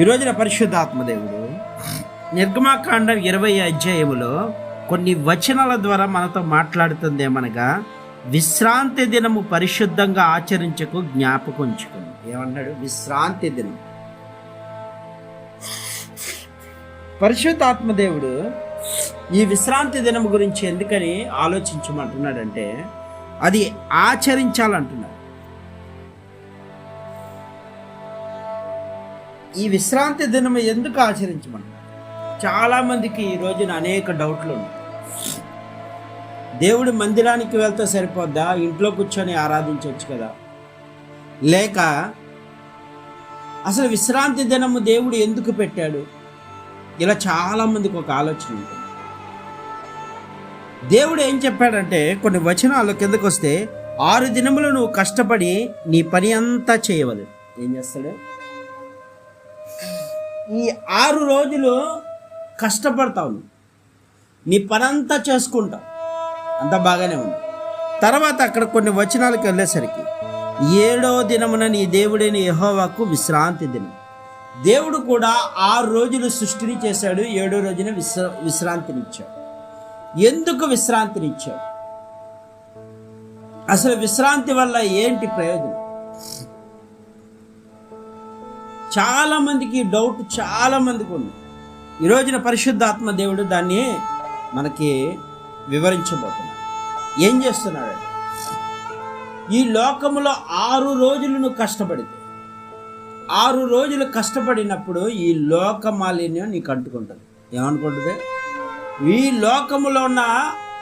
ఈ రోజున పరిశుద్ధాత్మదేవుడు నిర్గమాకాండం ఇరవై అధ్యాయములో కొన్ని వచనాల ద్వారా మనతో మాట్లాడుతుంది ఏమనగా విశ్రాంతి దినము పరిశుద్ధంగా ఆచరించకు జ్ఞాపకం ఉంచుకుంది. ఏమన్నాడు? విశ్రాంతి దినం. పరిశుద్ధాత్మదేవుడు ఈ విశ్రాంతి దినం గురించి ఎందుకని ఆలోచించమంటున్నాడంటే అది ఆచరించాలంటున్నాడు. ఈ విశ్రాంతి దినం ఎందుకు ఆచరించమంటున్నాడు చాలామందికి ఈ రోజున అనేక డౌట్లు ఉన్నాయి. దేవుడి మందిరానికి వెళ్తే సరిపోద్దా? ఇంట్లో కూర్చొని ఆరాధించవచ్చు కదా? లేక అసలు విశ్రాంతి దినము దేవుడు ఎందుకు పెట్టాడు? ఇలా చాలామందికి ఒక ఆలోచన ఉంటుంది. దేవుడు ఏం చెప్పాడంటే కొన్ని వచనాలు కిందకు వస్తే ఆరు దినములు నువ్వు కష్టపడి నీ పని అంతా చేయవలు ఏం చేస్తాడు? ఈ ఆరు రోజులు కష్టపడతావు నువ్వు. నీ పనంతా చేసుకుంటావు. అంత బాగానే ఉంది. తర్వాత అక్కడ కొన్ని వచనాలకు వెళ్ళేసరికి ఏడో దినమున నీ దేవుడైన యహోవాకు విశ్రాంతి దినం. దేవుడు కూడా ఆరు రోజులు సృష్టిని చేశాడు ఏడో రోజున విశ్ర విశ్రాంతినిచ్చాడు. ఎందుకు విశ్రాంతినిచ్చాడు? అసలు విశ్రాంతి వల్ల ఏంటి ప్రయోజనం? చాలామందికి డౌట్ చాలామందికి ఉంది. ఈ రోజున పరిశుద్ధాత్మ దేవుడు దాన్ని మనకి వివరించబోతున్నాడు. ఏం చేస్తున్నాడు? ఈ లోకములో ఆరు రోజులు నువ్వు కష్టపడితే ఆరు రోజులు కష్టపడినప్పుడు ఈ లోక మాలిన్యం నీకు అంటుకుంటుంది. ఏమనుకుంటుంది? ఈ లోకములో ఉన్న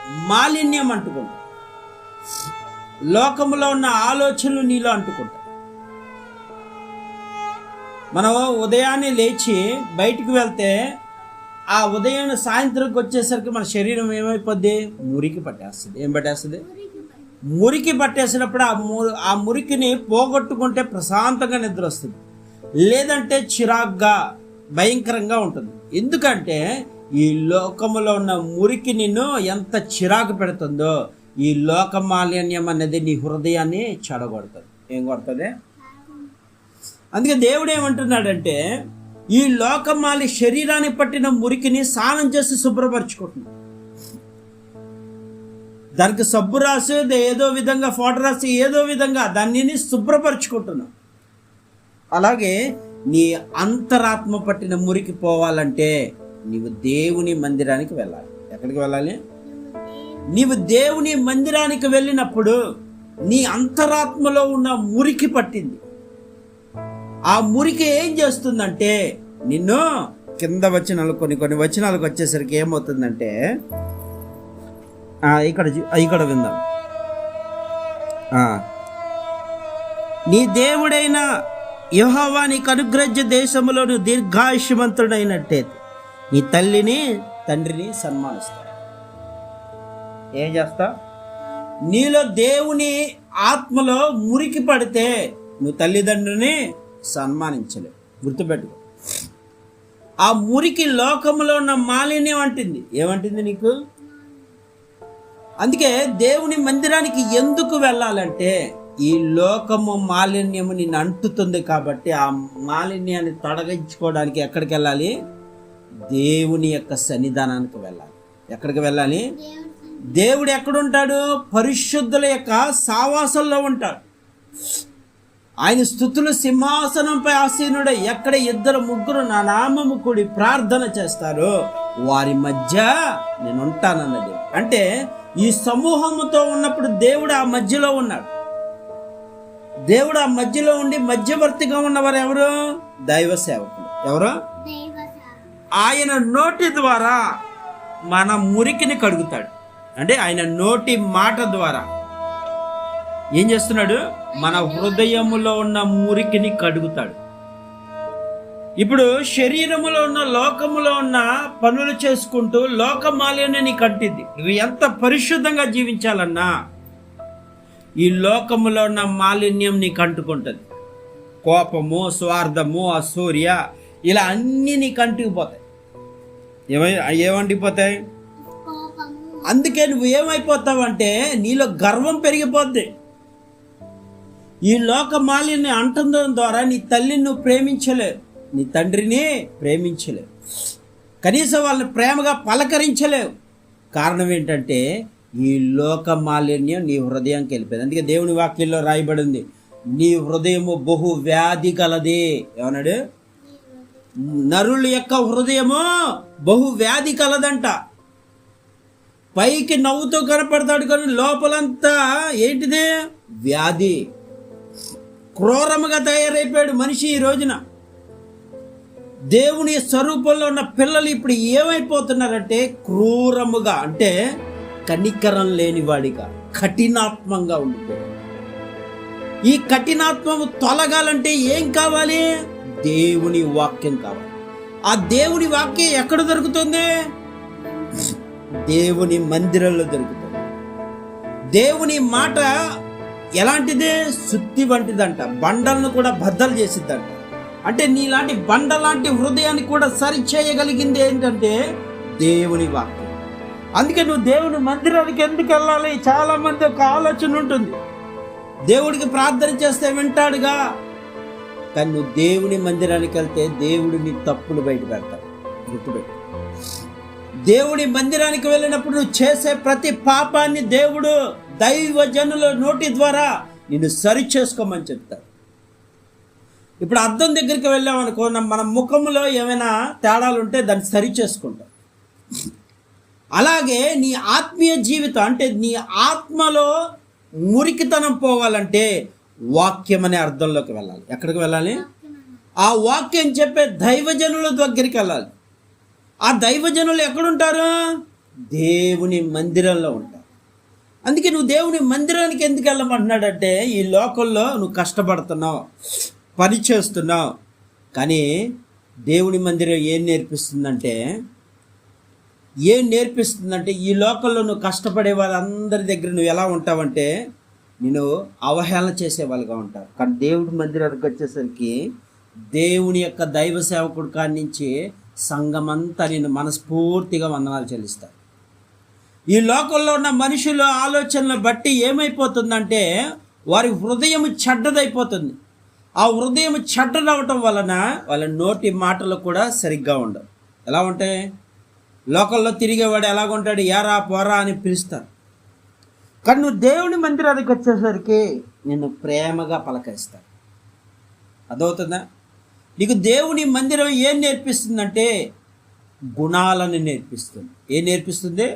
మాలిన్యం అంటుకుంటుంది. లోకములో ఉన్న ఆలోచనలు నీలో అంటుకుంటాయి. మనం ఉదయాన్నే లేచి బయటికి వెళ్తే ఆ ఉదయం సాయంత్రంకి వచ్చేసరికి మన శరీరం ఏమైపోద్ది? మురికి పట్టేస్తుంది. ఏం పట్టేస్తుంది? మురికి పట్టేసినప్పుడు ఆ ము ఆ మురికిని పోగొట్టుకుంటే ప్రశాంతంగా నిద్ర వస్తుంది. లేదంటే చిరాగ్గా భయంకరంగా ఉంటుంది. ఎందుకంటే ఈ లోకంలో ఉన్న మురికి నిన్ను ఎంత చిరాకు పెడుతుందో ఈ లోక మాలిన్యం అనేది నీ హృదయాన్ని చెడగొడుతుంది. ఏం కొడుతుంది? అందుకే దేవుడు ఏమంటున్నాడంటే ఈ లోకం మాలి శరీరాన్ని పట్టిన మురికిని స్నానం చేసి శుభ్రపరచుకుంటున్నాడు దానికి సబ్బు రాసి ఏదో విధంగా ఫోటో రాసి ఏదో విధంగా దాన్ని శుభ్రపరచుకుంటున్నాం. అలాగే నీ అంతరాత్మ పట్టిన మురికి పోవాలంటే నీవు దేవుని మందిరానికి వెళ్ళాలి. ఎక్కడికి వెళ్ళాలి? నీవు దేవుని మందిరానికి వెళ్ళినప్పుడు నీ అంతరాత్మలో ఉన్న మురికి పట్టింది. ఆ మురికి ఏం చేస్తుందంటే నిన్ను కింద వచనాలు కొన్ని కొన్ని వచనాలకు వచ్చేసరికి ఏమవుతుందంటే ఇక్కడ ఇక్కడ విందాం. నీ దేవుడైన యెహోవా నీకు అనుగ్రహ దేశంలో నువ్వు దీర్ఘాయుష్యవంతుడైనట్టే నీ తల్లిని తండ్రిని సన్మానిస్తావు ఏం చేస్తా? నీలో దేవుని ఆత్మలో మురికి పడితే నువ్వు తల్లిదండ్రుని సన్మానించలేవు గుర్తుపెట్టుకో. ఆ మురికి లోకములో ఉన్న మాలిన్యం అంటుంది ఏమంటుంది నీకు? అందుకే దేవుని మందిరానికి ఎందుకు వెళ్ళాలంటే ఈ లోకము మాలిన్యము నిన్ను అంటుతుంది కాబట్టి ఆ మాలిన్యాన్ని తొలగించుకోవడానికి ఎక్కడికి వెళ్ళాలి? దేవుని యొక్క సన్నిధానానికి వెళ్ళాలి. ఎక్కడికి వెళ్ళాలి? దేవుడు ఎక్కడుంటాడు? పరిశుద్ధుల యొక్క సావాసంలో ఉంటాడు. ఆయన స్థుతులు సింహాసనంపై ఆసీనుడై ఎక్కడ ఇద్దరు ముగ్గురు నా నామము కూడి ప్రార్థన చేస్తారో? వారి మధ్య నేను ఉంటానన్నది అంటే ఈ సమూహముతో ఉన్నప్పుడు దేవుడు ఆ మధ్యలో ఉన్నాడు. దేవుడు ఆ మధ్యలో ఉండి మధ్యవర్తిగా ఉన్నవారు ఎవరు? దైవ సేవకులు. ఎవరు? ఆయన నోటి ద్వారా మన మురికిని కడుగుతాడు. అంటే ఆయన నోటి మాట ద్వారా. ఏం చేస్తున్నాడు? మన హృదయములో ఉన్న మురికిని కడుగుతాడు. ఇప్పుడు శరీరములో ఉన్న లోకములో ఉన్న పనులు చేసుకుంటూ లోక నీకు అంటింది నువ్వు ఎంత పరిశుద్ధంగా జీవించాలన్నా ఈ లోకములో ఉన్న మాలిన్యం నీకు అంటుకుంటుంది కోపము స్వార్థము అసూర్య ఇలా అన్నీ నీకు అంటుకుపోతాయి ఏమై ఏమంటిపోతాయి అందుకే నువ్వు ఏమైపోతావంటే నీలో గర్వం పెరిగిపోద్ది. ఈ లోక మాలిన్యం అంటడం ద్వారా నీ తల్లిని నువ్వు ప్రేమించలేవు నీ తండ్రిని ప్రేమించలేవు కనీసం వాళ్ళని ప్రేమగా పలకరించలేవు. కారణం ఏంటంటే ఈ లోక మాలిన్యం నీ హృదయానికి వెళ్ళిపోయింది. అందుకే దేవుని వాక్యంలో రాయబడింది నీ హృదయము బహు వ్యాధి కలది ఏమన్నాడు? నరుల యొక్క హృదయము బహు వ్యాధి కలదంట పైకి నవ్వుతూ కనపడతాడు కానీ లోపలంతా ఏంటిది? వ్యాధి. క్రూరముగా తయారైపోయాడు మనిషి ఈ రోజున. దేవుని స్వరూపంలో ఉన్న పిల్లలు ఇప్పుడు ఏమైపోతున్నారంటే క్రూరముగా అంటే కనికరం లేనివాడిగా కఠినాత్మంగా ఉండిపోయాడు ఈ కఠినాత్మము తొలగాలంటే ఏం కావాలి? దేవుని వాక్యం కావాలి. ఆ దేవుని వాక్యం ఎక్కడ దొరుకుతుంది? దేవుని మందిరంలో దొరుకుతుంది. దేవుని మాట ఎలాంటిది సుత్తి వంటిదంట. బండలను కూడా బద్దలు చేసిద్దంట. అంటే నీలాంటి బండ లాంటి హృదయాన్ని కూడా సరిచేయగలిగింది ఏంటంటే దేవుని వాక్యం. అందుకే నువ్వు దేవుని మందిరానికి ఎందుకు వెళ్ళాలి? చాలామంది ఒక ఆలోచన ఉంటుంది. దేవుడికి ప్రార్థన చేస్తే వింటాడుగా. కానీ నువ్వు దేవుని మందిరానికి వెళ్తే దేవుడు నీ తప్పులు బయట పెడతాడు. గుర్తుపెట్టు. దేవుడి మందిరానికి వెళ్ళినప్పుడు నువ్వు చేసే ప్రతి పాపాన్ని దేవుడు దైవజనుల నోటి ద్వారా నిన్ను సరి చేసుకోమని చెప్తాడు ఇప్పుడు అద్దం దగ్గరికి వెళ్ళామనుకో మన ముఖంలో ఏమైనా తేడాలు ఉంటే దాన్ని సరి చేసుకుంటాం అలాగే నీ ఆత్మీయ జీవితం అంటే నీ ఆత్మలో మురికితనం పోవాలంటే వాక్యం అనే అర్థంలోకి వెళ్ళాలి. ఎక్కడికి వెళ్ళాలి? ఆ వాక్యం చెప్పే దైవజనుల దగ్గరికి వెళ్ళాలి. ఆ దైవజనులు ఎక్కడుంటారు? దేవుని మందిరంలో ఉంటారు. అందుకే నువ్వు దేవుని మందిరానికి ఎందుకు వెళ్ళమంటున్నాడంటే ఈ లోకంలో నువ్వు కష్టపడుతున్నావు పని చేస్తున్నావు. కానీ దేవుని మందిరం ఏం నేర్పిస్తుందంటే ఏం నేర్పిస్తుందంటే ఈ లోకంలో నువ్వు కష్టపడే వాళ్ళందరి దగ్గర నువ్వు ఎలా ఉంటావంటే నేను అవహేళన చేసే వాళ్ళుగా ఉంటారు. కానీ దేవుడి మందిరానికి వచ్చేసరికి దేవుని యొక్క దైవ సేవకుడు కాడి నుంచి సంఘమంతా నేను మనస్ఫూర్తిగా వందనాలు చెల్లిస్తాను ఈ లోకంలో ఉన్న మనుషుల ఆలోచనలు బట్టి ఏమైపోతుందంటే వారి హృదయం చెడ్డదైపోతుంది. ఆ హృదయం చెడ్డదవటం వలన వాళ్ళ నోటి మాటలు కూడా సరిగ్గా ఉండవు. ఎలా ఉంటాయి లోకల్లో తిరిగేవాడు ఎలాగుంటాడు ఏరా పోరా అని పిలుస్తారు. కానీ నువ్వు దేవుని మందిరానికి వచ్చేసరికి నిన్ను ప్రేమగా పలకరిస్తాడు అదవుతుందా నీకు దేవుని మందిరం ఏం నేర్పిస్తుందంటే గుణాలను నేర్పిస్తుంది. ఏం నేర్పిస్తుంది?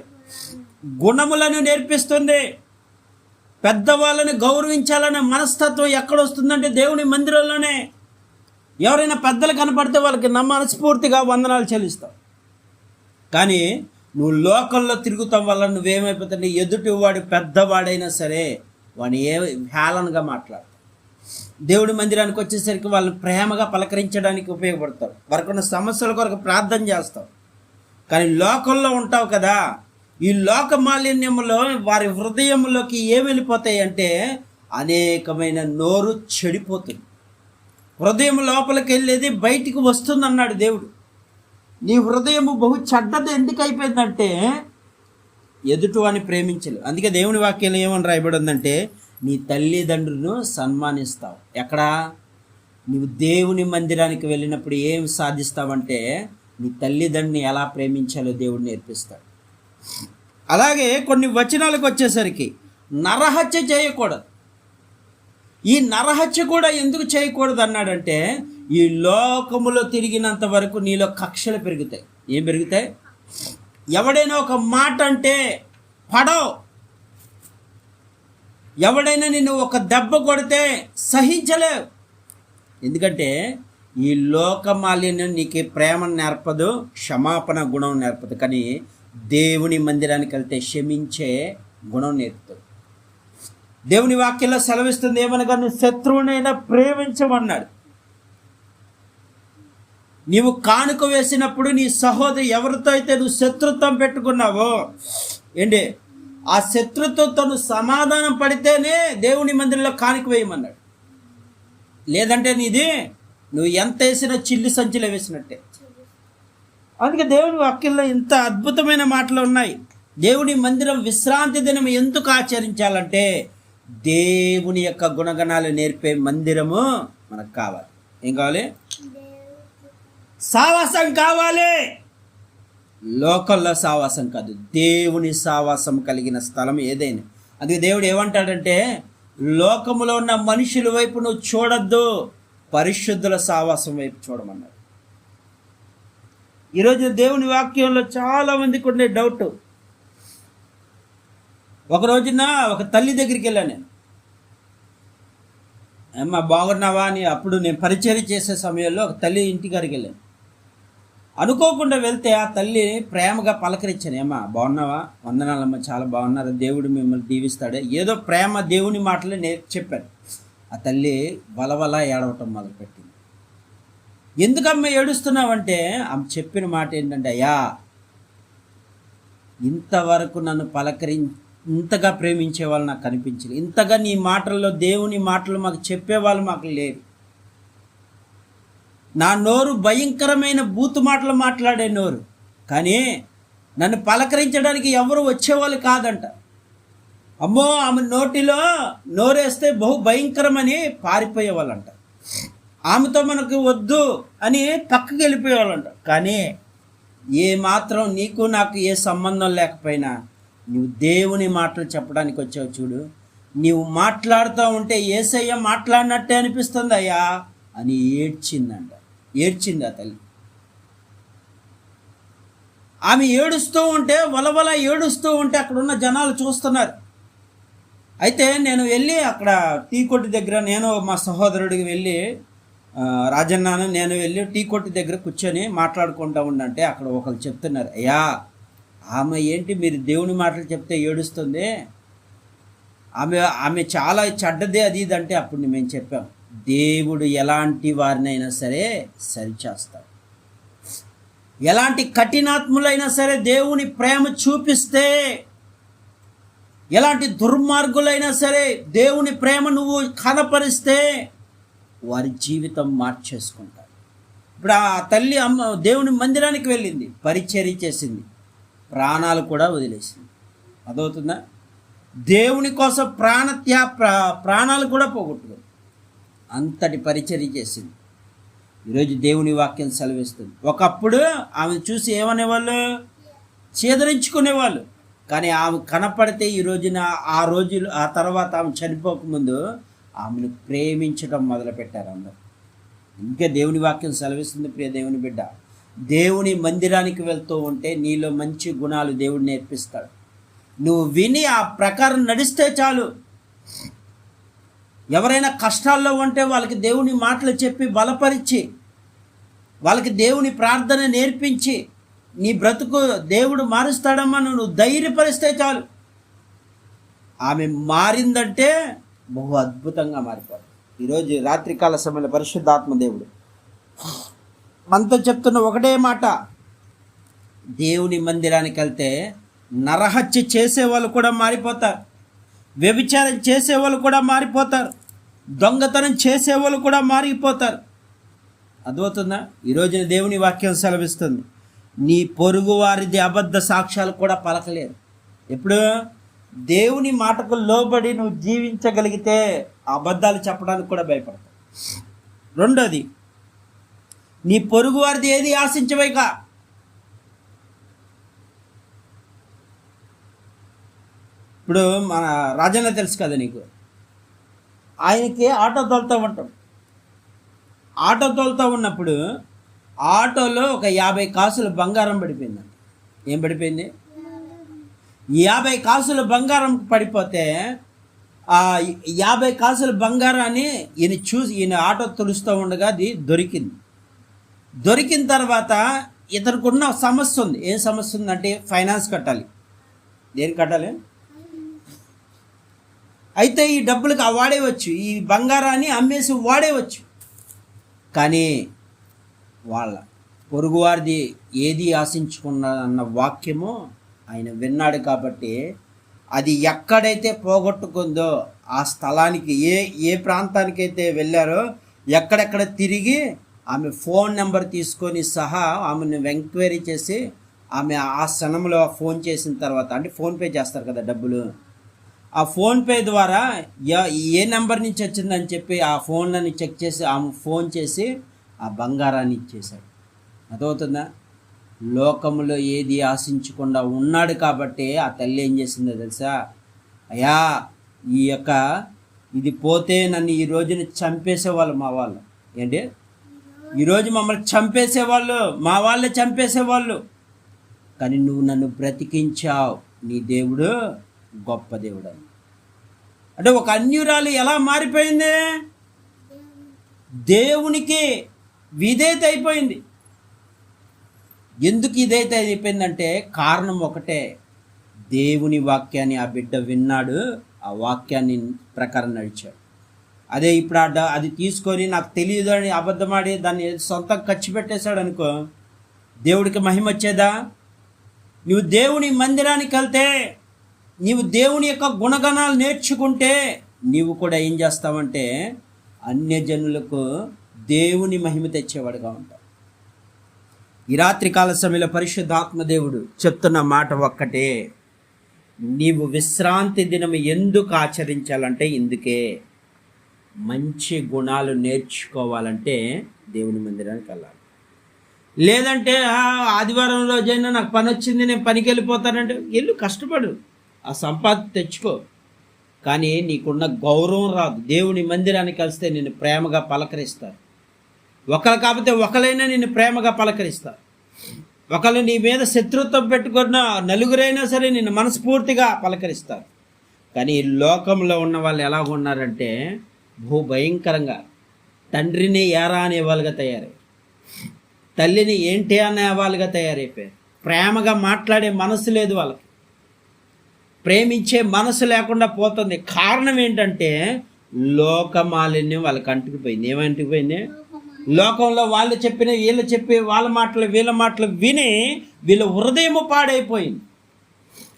గుణములను నేర్పిస్తుంది. పెద్దవాళ్ళని గౌరవించాలనే మనస్తత్వం ఎక్కడ వస్తుందంటే దేవుని మందిరంలోనే. ఎవరైనా పెద్దలు కనపడితే వాళ్ళకి నా మనస్ఫూర్తిగా వందనాలు చెల్లిస్తావు కానీ నువ్వు లోకంలో తిరుగుతాం వల్ల నువ్వేమైపోతుంటే ఎదుటి వాడు పెద్దవాడైనా సరే వాడిని ఏ హేళనగా మాట్లాడు దేవుడి మందిరానికి వచ్చేసరికి వాళ్ళని ప్రేమగా పలకరించడానికి ఉపయోగపడతారు వరకున్న సమస్యల కొరకు ప్రార్థన చేస్తావు కానీ లోకంలో ఉంటావు కదా ఈ లోక మాలిన్యములో వారి హృదయంలోకి ఏమి వెళ్ళిపోతాయి అంటే అనేకమైన నోరు చెడిపోతుంది. హృదయం లోపలికి వెళ్ళేది బయటికి వస్తుంది అన్నాడు దేవుడు. నీ హృదయము బహు చెడ్డది ఎందుకు అయిపోయిందంటే ఎదుటివాని ప్రేమించలేదు. అందుకే దేవుని వాక్యం ఏమని రాయబడి ఉందంటే నీ తల్లిదండ్రులను సన్మానిస్తావు. ఎక్కడా? నువ్వు దేవుని మందిరానికి వెళ్ళినప్పుడు ఏం సాధిస్తావంటే నీ తల్లిదండ్రుని ఎలా ప్రేమించాలో దేవుడు నేర్పిస్తాడు. అలాగే కొన్ని వచనాలకు వచ్చేసరికి నరహత్య చేయకూడదు. ఈ నరహత్య కూడా ఎందుకు చేయకూడదు అన్నాడంటే ఈ లోకములో తిరిగినంత వరకు నీలో కక్షలు పెరుగుతాయి. ఏం పెరుగుతాయి? ఎవడైనా ఒక మాట అంటే పడవు. ఎవడైనా నిన్ను ఒక దెబ్బ కొడితే సహించలేవు. ఎందుకంటే ఈ లోకమాలిన్యం నీకు ప్రేమ నేర్పదు క్షమాపణ గుణం నేర్పదు. కానీ దేవుని మందిరానికి వెళ్తే క్షమించే గుణం నేర్పుతుంది. దేవుని వాక్యంలో సెలవిస్తుంది ఏమనగా నువ్వు శత్రువునైనా ప్రేమించమన్నాడు. నీవు కానుక వేసినప్పుడు నీ సహోదరి ఎవరితో అయితే నువ్వు శత్రుత్వం పెట్టుకున్నావో ఏంటి? ఆ శత్రుత్వంతో నువ్వు సమాధానం పడితేనే దేవుని మందిరంలో కానుక వేయమన్నాడు. లేదంటే నీది నువ్వు ఎంత వేసినా చిల్లి సంచిలో వేసినట్టే. అందుకే దేవుని వాక్యంలో ఇంత అద్భుతమైన మాటలు ఉన్నాయి. దేవుని మందిరం విశ్రాంతి దినం ఎందుకు ఆచరించాలంటే దేవుని యొక్క గుణగణాలు నేర్పే మందిరము మనకు కావాలి. ఏం కావాలి? సావాసం కావాలి. లోకల్లో సావాసం కాదు. దేవుని సావాసం కలిగిన స్థలం ఏదైనా. అందుకే దేవుడు ఏమంటాడంటే లోకములో ఉన్న మనుషుల వైపు నువ్వు చూడొద్దు పరిశుద్ధుల సావాసం వైపు చూడమన్నాడు. ఈరోజు దేవుని వాక్యంలో చాలా మందికి ఉండే డౌట్ ఒక రోజున ఒక తల్లి దగ్గరికి వెళ్ళాను నేను. అమ్మ బాగున్నావా? అని అప్పుడు నేను పరిచయం చేసే సమయంలో ఒక తల్లి ఇంటికాడికి వెళ్ళాను. అనుకోకుండా వెళ్తే ఆ తల్లి ప్రేమగా పలకరించాను ఏమా బాగున్నావా? వందనాలమ్మ చాలా బాగున్నారు. దేవుడు మిమ్మల్ని దీవిస్తాడు. ఏదో ప్రేమ దేవుని మాటలు నేను చెప్పాను. ఆ తల్లి వలవల ఏడవటం మొదలుపెట్టింది. ఎందుకమ్మ ఏడుస్తున్నావంటే ఆమె చెప్పిన మాట ఏంటంటే అయ్యా ఇంతవరకు నన్ను పలకరి ఇంతగా ప్రేమించే వాళ్ళు నాకు కనిపించలేదు ఇంతగా నీ మాటల్లో దేవుని మాటలు మాకు చెప్పేవాళ్ళు మాకు లేరు. నా నోరు భయంకరమైన బూతు మాటలు మాట్లాడే నోరు. కానీ నన్ను పలకరించడానికి ఎవరు వచ్చేవాళ్ళు కాదంట. అమ్మో ఆమె నోటిలో నోరేస్తే బహు భయంకరమని పారిపోయేవాళ్ళంట. ఆమెతో మనకు వద్దు అని పక్కకి వెళ్ళిపోయేవాళ్ళంట. కానీ ఏ మాత్రం నీకు నాకు ఏ సంబంధం లేకపోయినా నువ్వు దేవుని మాటలు చెప్పడానికి వచ్చావు చూడు. నీవు మాట్లాడుతూ ఉంటే ఏసయ్య మాట్లాడినట్టే అనిపిస్తుంది అయ్యా అని ఏడ్చిందంట. ఏడ్చింది ఆ తల్లి. ఆమె ఏడుస్తూ ఉంటే వలవల ఏడుస్తూ ఉంటే అక్కడ ఉన్న జనాలు చూస్తున్నారు. అయితే నేను వెళ్ళి అక్కడ టీ కొట్టు దగ్గర నేను మా సహోదరుడికి వెళ్ళి రాజన్నాను నేను వెళ్ళి టీ కొట్టు దగ్గర కూర్చొని మాట్లాడుకుంటా ఉండంటే అక్కడ ఒకరు చెప్తున్నారు అయ్యా ఆమె ఏంటి మీరు దేవుని మాటలు చెప్తే ఏడుస్తుంది? ఆమె ఆమె చాలా చెడ్డదే అది ఇది అంటే అప్పుడు మేము చెప్పాం దేవుడు ఎలాంటి వారినైనా సరే సరిచేస్తాడు. ఎలాంటి కఠినాత్ములైనా సరే దేవుని ప్రేమ చూపిస్తే ఎలాంటి దుర్మార్గులైనా సరే దేవుని ప్రేమ నువ్వు కనపరిస్తే వారి జీవితం మార్చేసుకుంటారు. ఇప్పుడు ఆ తల్లి అమ్మ దేవుని మందిరానికి వెళ్ళింది పరిచర్య చేసింది ప్రాణాలు కూడా వదిలేసింది. అదవుతుందా దేవుని కోసం ప్రాణత్యా ప్రా ప్రాణాలు కూడా పోగొట్టుకుంది. అంతటి పరిచర్య చేసింది. ఈరోజు దేవుని వాక్యం సెలవిస్తుంది. ఒకప్పుడు ఆమె చూసి ఏమనేవాళ్ళు? చేదరించుకునేవాళ్ళు. కానీ ఆమె కనపడితే ఈ రోజున ఆ రోజులు ఆ తర్వాత ఆమె చనిపోకముందు ఆమెను ప్రేమించడం మొదలుపెట్టారు అందరు. ఇంకా దేవుని వాక్యం సెలవిస్తుంది ప్రియ దేవుని బిడ్డ. దేవుని మందిరానికి వెళ్తూ ఉంటే నీలో మంచి గుణాలు దేవుడు నేర్పిస్తాడు. నువ్వు విని ఆ ప్రకారం నడిస్తే చాలు. ఎవరైనా కష్టాల్లో ఉంటే వాళ్ళకి దేవుని మాటలు చెప్పి బలపరిచి వాళ్ళకి దేవుని ప్రార్థన నేర్పించి నీ బ్రతుకు దేవుడు మారుస్తాడమ్మా నువ్వు ధైర్యపరిస్తే చాలు. ఆమె మారిందంటే బహు అద్భుతంగా మారిపోదు ఈరోజు రాత్రికాల సమయంలో పరిశుద్ధాత్మ దేవుడు. మనతో చెప్తున్న ఒకటే మాట. దేవుని మందిరానికి వెళ్తే నరహత్య చేసేవాళ్ళు కూడా మారిపోతారు. వ్యభిచారం చేసేవాళ్ళు కూడా మారిపోతారు. దొంగతనం చేసేవాళ్ళు కూడా మారిపోతారు. అర్థమవుతుందా? ఈరోజున దేవుని వాక్యం సెలవిస్తుంది. నీ పొరుగు వారిది అబద్ధ సాక్ష్యాలు కూడా పలకలేరు. ఎప్పుడు? దేవుని మాటకు లోబడి నువ్వు జీవించగలిగితే అబద్ధాలు చెప్పడానికి కూడా భయపడతావు. రెండోది నీ పొరుగు వారిది ఏది ఆశించవేక? ఇప్పుడు మన రాజన్న తెలుసు కదా నీకు? ఆయనకి ఆటో తోలుతూ ఉంటాం. ఆటో తోలుతూ ఉన్నప్పుడు ఆటోలో ఒక యాభై కాసులు బంగారం పడిపోయిందండి ఏం పడిపోయింది? యాభై కాసులు బంగారం పడిపోతే ఆ యాభై కాసుల బంగారాన్ని ఈయన చూసి ఈయన ఆటో తులుస్తూ ఉండగా అది దొరికింది. దొరికిన తర్వాత ఇతనికి సమస్య ఉంది. ఏం సమస్య ఉందంటే ఫైనాన్స్ కట్టాలి. దేని కట్టాలి? అయితే ఈ డబ్బులకు వాడేవచ్చు ఈ బంగారాన్ని అమ్మేసి వాడేవచ్చు కానీ వాళ్ళ పొరుగువారిది ఏది ఆశించుకున్నదన్న వాక్యము ఆయన విన్నాడు కాబట్టి అది ఎక్కడైతే పోగొట్టుకుందో ఆ స్థలానికి ఏ ఏ ప్రాంతానికైతే వెళ్ళారో ఎక్కడెక్కడ తిరిగి ఆమె ఫోన్ నెంబర్ తీసుకొని సహా ఆమెను ఎంక్వైరీ చేసి ఆమె ఆ క్షణంలో ఫోన్ చేసిన తర్వాత అంటే ఫోన్పే చేస్తారు కదా డబ్బులు. ఆ ఫోన్పే ద్వారా ఏ నెంబర్ నుంచి వచ్చిందని చెప్పి ఆ ఫోన్లని చెక్ చేసి ఆమె ఫోన్ చేసి ఆ బంగారాన్ని ఇచ్చేశాడు. అదవుతుందా లోకములో ఏది ఆశించకుండా ఉన్నాడు కాబట్టి ఆ తల్లి ఏం చేసిందో తెలుసా? అయ్యా ఈ యొక్క ఇది పోతే నన్ను ఈ రోజున చంపేసేవాళ్ళు మా వాళ్ళు. ఏంటి? ఈరోజు మమ్మల్ని చంపేసేవాళ్ళు మా వాళ్ళే చంపేసేవాళ్ళు. కానీ నువ్వు నన్ను బ్రతికించావు. నీ దేవుడు గొప్ప దేవుడు అని. అంటే ఒక అన్యురాలు ఎలా మారిపోయింది? దేవునికి విధేత అయిపోయింది. ఎందుకు ఇదైతే అయిపోయిందంటే కారణం ఒకటే. దేవుని వాక్యాన్ని ఆ బిడ్డ విన్నాడు ఆ వాక్యాన్ని ప్రకారం నడిచాడు. అదే ఇప్పుడు ఆ అది తీసుకొని నాకు తెలియదు అని అబద్ధమాడి దాన్ని సొంతం ఖర్చు పెట్టేశాడు అనుకో దేవుడికి మహిమ వచ్చేదా? నువ్వు దేవుని మందిరానికి వెళ్తే నీవు దేవుని యొక్క గుణగణాలు నేర్చుకుంటే నీవు కూడా ఏం చేస్తావంటే అన్యజనులకు దేవుని మహిమ తెచ్చేవాడుగా ఉంటావు. ఈ రాత్రికాల సమయంలో పరిశుద్ధాత్మదేవుడు చెప్తున్న మాట ఒక్కటే. నీవు విశ్రాంతి దినం ఎందుకు ఆచరించాలంటే ఇందుకే. మంచి గుణాలు నేర్చుకోవాలంటే దేవుని మందిరానికి వెళ్ళాలి. లేదంటే ఆదివారం రోజైనా నాకు పని వచ్చింది నేను పనికి వెళ్ళిపోతానంటే వెళ్ళు కష్టపడు. ఆ సంపాద తెచ్చుకో. కానీ నీకున్న గౌరవం రాదు. దేవుని మందిరానికి కలిస్తే నేను ప్రేమగా పలకరిస్తారు. ఒకరు కాకపోతే ఒకరైనా నిన్ను ప్రేమగా పలకరిస్తారు. ఒకళ్ళు నీ మీద శత్రుత్వం పెట్టుకున్న నలుగురైనా సరే నిన్ను మనస్ఫూర్తిగా పలకరిస్తారు. కానీ ఈ లోకంలో ఉన్న వాళ్ళు ఎలా ఉన్నారంటే భూ భయంకరంగా తండ్రిని ఏరా అనే వాళ్ళుగా తయారయ్యారు తల్లిని ఏంటి అనే వాళ్ళుగా తయారైపోయారు. ప్రేమగా మాట్లాడే మనసు లేదు వాళ్ళకి. ప్రేమించే మనసు లేకుండా పోతుంది. కారణం ఏంటంటే లోకమాలిన్యం వాళ్ళకి అంటుకుపోయింది ఏమంటుకుపోయింది లోకంలో వాళ్ళు చెప్పిన వీళ్ళు చెప్పి వాళ్ళ మాటలు వీళ్ళ మాటలు విని వీళ్ళ హృదయం పాడైపోయింది.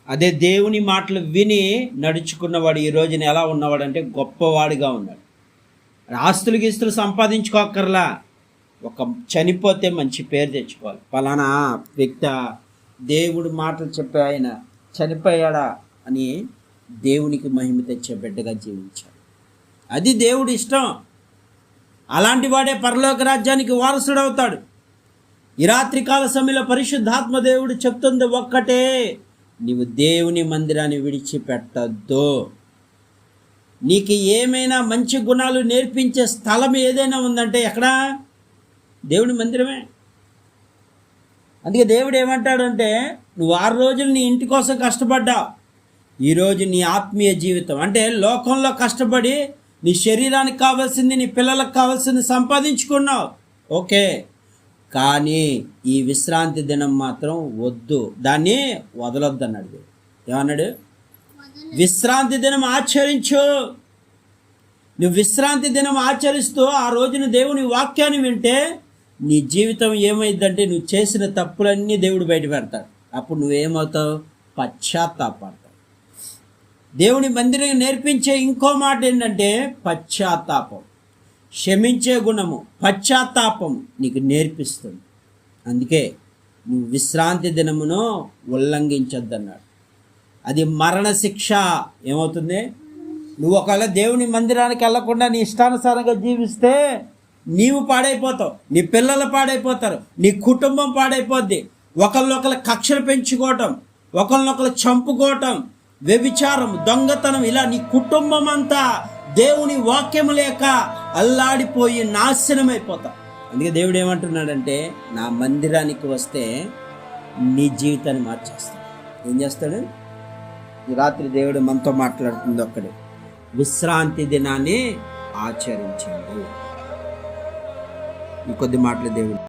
అదే దేవుని మాటలు విని నడుచుకున్నవాడు ఈ రోజున ఎలా ఉన్నవాడు అంటే గొప్పవాడిగా ఉన్నాడు. ఆస్తులు గీస్తులు సంపాదించుకోక్కర్లా. ఒక చనిపోతే మంచి పేరు తెచ్చుకోవాలి. పలానా వ్యక్తి దేవుడు మాటలు చెప్పే ఆయన చనిపోయాడా అని దేవునికి మహిమ తెచ్చే బిడ్డగా జీవించాడు. అది దేవుడి ఇష్టం. అలాంటి వాడే పరలోక రాజ్యానికి వారసుడవుతాడు. ఈ రాత్రికాల సమయంలో పరిశుద్ధాత్మ దేవుడు చెప్తుంది ఒక్కటే నీవు దేవుని మందిరాన్ని విడిచిపెట్టద్దు. నీకు ఏమైనా మంచి గుణాలు నేర్పించే స్థలం ఏదైనా ఉందంటే ఎక్కడా? దేవుని మందిరమే. అందుకే దేవుడు ఏమంటాడంటే నువ్వు ఆరు రోజులు నీ ఇంటి కోసం కష్టపడ్డావు. ఈరోజు నీ ఆత్మీయ జీవితం అంటే లోకంలో కష్టపడి నీ శరీరానికి కావాల్సింది నీ పిల్లలకు కావాల్సింది సంపాదించుకున్నావు. ఓకే. కానీ ఈ విశ్రాంతి దినం మాత్రం వద్దు. దాన్ని వదలొద్దు అన్నాడు. ఏమన్నాడు? విశ్రాంతి దినం ఆచరించు. నువ్వు విశ్రాంతి దినం ఆచరిస్తూ ఆ రోజున దేవుని వాక్యాన్ని వింటే నీ జీవితం ఏమైందంటే నువ్వు చేసిన తప్పులన్నీ దేవుడు బయట పెడతాడు అప్పుడు నువ్వేమవుతావు? పశ్చాత్తాపడతావు దేవుని మందిరం నేర్పించే ఇంకో మాట ఏంటంటే పశ్చాత్తాపం. క్షమించే గుణము పశ్చాత్తాపం నీకు నేర్పిస్తుంది. అందుకే నువ్వు విశ్రాంతి దినమును ఉల్లంఘించొద్దన్నాడు. అది మరణశిక్ష ఏమవుతుంది? నువ్వు ఒకవేళ దేవుని మందిరానికి వెళ్ళకుండా నీ ఇష్టానుసారంగా జీవిస్తే నీవు పాడైపోతావు నీ పిల్లలు పాడైపోతారు నీ కుటుంబం పాడైపోద్ది. ఒకళ్ళొకళ్ళ కక్షలు పెంచుకోవటం ఒకళ్ళనొకరు చంపుకోవటం వ్యభిచారం దొంగతనం ఇలా నీ కుటుంబం అంతా దేవుని వాక్యం లేక అల్లాడిపోయి నాశనమైపోతావు అందుకే దేవుడు ఏమంటున్నాడంటే నా మందిరానికి వస్తే నీ జీవితాన్ని మార్చేస్తాడు ఏం చేస్తాడు? ఈ రాత్రి దేవుడు మనతో మాట్లాడుతుంది ఒక్కడే. విశ్రాంతి దినాన్ని ఆచరించండి. ఈ కొద్ది మాటలు దేవుడు